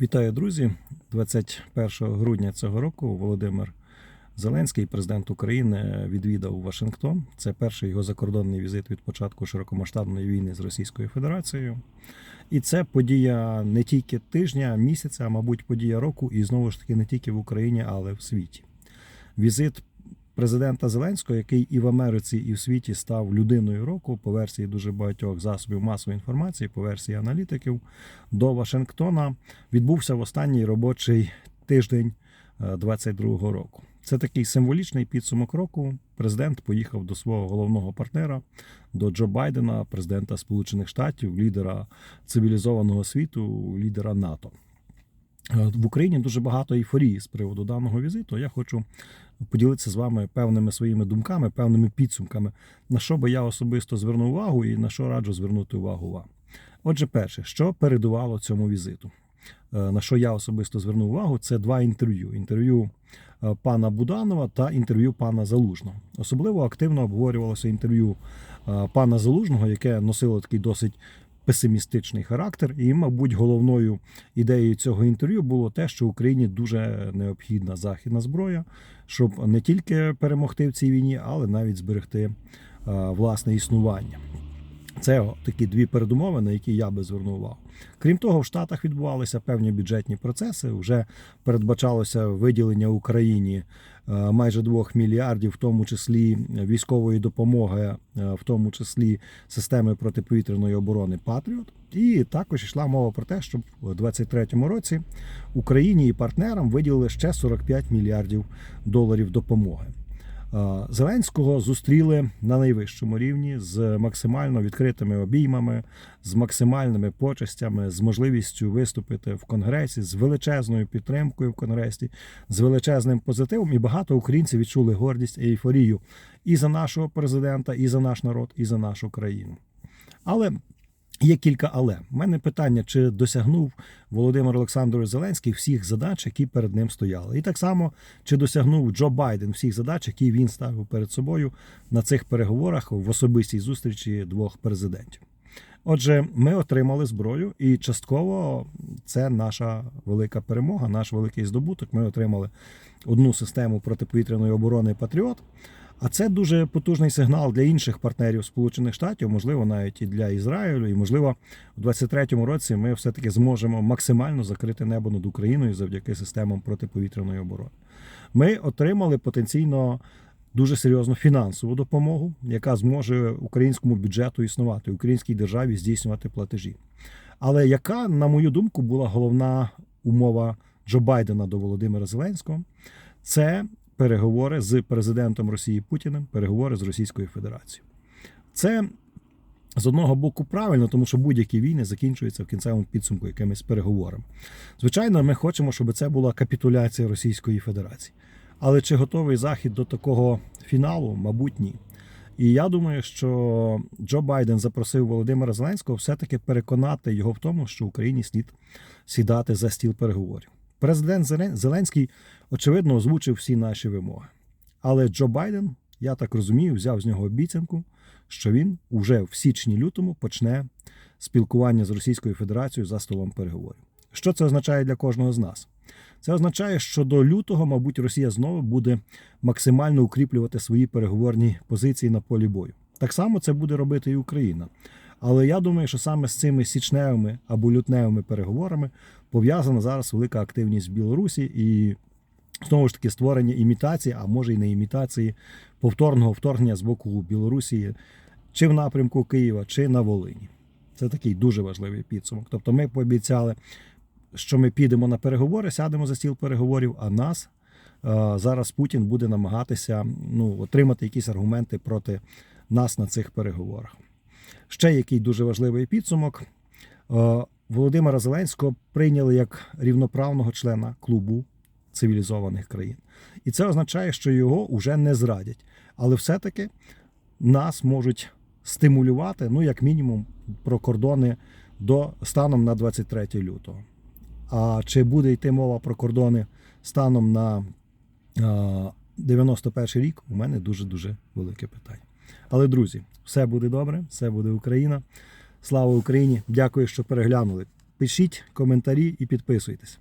Вітаю, друзі! 21 грудня цього року Володимир Зеленський, президент України, відвідав Вашингтон. Це перший його закордонний візит від початку широкомасштабної війни з Російською Федерацією. І це подія не тільки тижня, місяця, а мабуть, подія року, і знову ж таки не тільки в Україні, але в світі. Візит президента Зеленського, який і в Америці, і в світі став людиною року, по версії дуже багатьох засобів масової інформації, по версії аналітиків, до Вашингтона відбувся в останній робочий тиждень 22-го року. Це такий символічний підсумок року. Президент поїхав до свого головного партнера, до Джо Байдена, президента Сполучених Штатів, лідера цивілізованого світу, лідера НАТО. Е, В Україні дуже багато ейфорії з приводу даного візиту. Я хочу поділитися з вами певними своїми думками, певними підсумками, на що би я особисто звернув увагу і на що раджу звернути увагу вам. Отже, перше, що передувало цьому візиту, Е, на що я особисто звернув увагу, це два інтерв'ю: інтерв'ю е, пана Буданова та інтерв'ю пана Залужного. Особливо активно обговорювалося інтерв'ю пана Залужного, яке носило такий досить песимістичний характер. І, мабуть, головною ідеєю цього інтерв'ю було те, що Україні дуже необхідна західна зброя, щоб не тільки перемогти в цій війні, але навіть зберегти е, власне існування. Це такі дві передумови, на які я би звернув увагу. Крім того, в Штатах відбувалися певні бюджетні процеси. Вже передбачалося виділення Україні майже 2 мільярдів, в тому числі військової допомоги, е, в тому числі системи протиповітряної оборони Патріот. І також йшла мова про те, щоб у 2023 році Україні і партнерам виділили ще 45 мільярдів доларів допомоги. Е, Зеленського зустріли на найвищому рівні з максимально відкритими обіймами, з максимальними почестями, з можливістю виступити в конгресі, з величезною підтримкою в конгресі, з величезним позитивом. І багато українців відчули гордість і ейфорію і за нашого президента, і за наш народ, і за нашу країну. Але Є кілька але. У мене питання, чи досягнув Володимир Олександрович Зеленський всіх задач, які перед ним стояли. І так само, чи досягнув Джо Байден всіх задач, які він ставив перед собою на цих переговорах в особистій зустрічі двох президентів. Отже, ми отримали зброю, і частково це наша велика перемога, наш великий здобуток. Ми отримали одну систему протиповітряної оборони Патріот. А це дуже потужний сигнал для інших партнерів Сполучених Штатів, можливо, навіть і для Ізраїлю. І можливо, у 23-му році ми все-таки зможемо максимально закрити небо над Україною завдяки системам протиповітряної оборони. Ми отримали потенційно дуже серйозну фінансову допомогу, яка зможе українському бюджету існувати, українській державі здійснювати платежі. Але яка, на мою думку, була головна умова Джо Байдена до Володимира Зеленського? Це переговори з президентом Росії Путіним, переговори з Російською Федерацією. Це з одного боку правильно, тому що будь-які війни закінчуються в кінцевому підсумку якимись переговорами. Звичайно, ми хочемо, щоб це була капітуляція Російської Федерації. Але чи готовий Захід до такого фіналу? Мабуть, ні. І я думаю, що Джо Байден запросив Володимира Зеленського все-таки переконати його в тому, що Україні слід сідати за стіл переговорів. Президент Зеленський, очевидно, озвучив всі наші вимоги. Але Джо Байден, я так розумію, взяв з нього обіцянку, що він уже в січні-лютому почне спілкування з Російською Федерацією за столом переговорів. Що це означає для кожного з нас? Це означає, що до лютого, мабуть, Росія знову буде максимально укріплювати свої переговорні позиції на полі бою. Так само це буде робити і Україна. Але я думаю, що саме з цими січневими або лютневими переговорами пов'язана зараз велика активність в Білорусі і знову ж таки створення імітації, а може й не імітації повторного вторгнення з боку Білорусі чи в напрямку Києва, чи на Волині. Це такий дуже важливий підсумок. Тобто, ми пообіцяли, що ми підемо на переговори, сядемо за стіл переговорів, а нас е, зараз Путін буде намагатися ну, отримати якісь аргументи проти нас на цих переговорах. Ще який дуже важливий підсумок. Володимира Зеленського прийняли як рівноправного члена клубу цивілізованих країн. І це означає, що його вже не зрадять. Але все-таки нас можуть стимулювати, ну, як мінімум, про кордони до станом на 23 лютого. А чи буде йти мова про кордони станом на 91 рік, у мене дуже-дуже велике питання. Але, друзі, все буде добре, все буде Україна. Слава Україні! Дякую, що переглянули. Пишіть коментарі і підписуйтесь.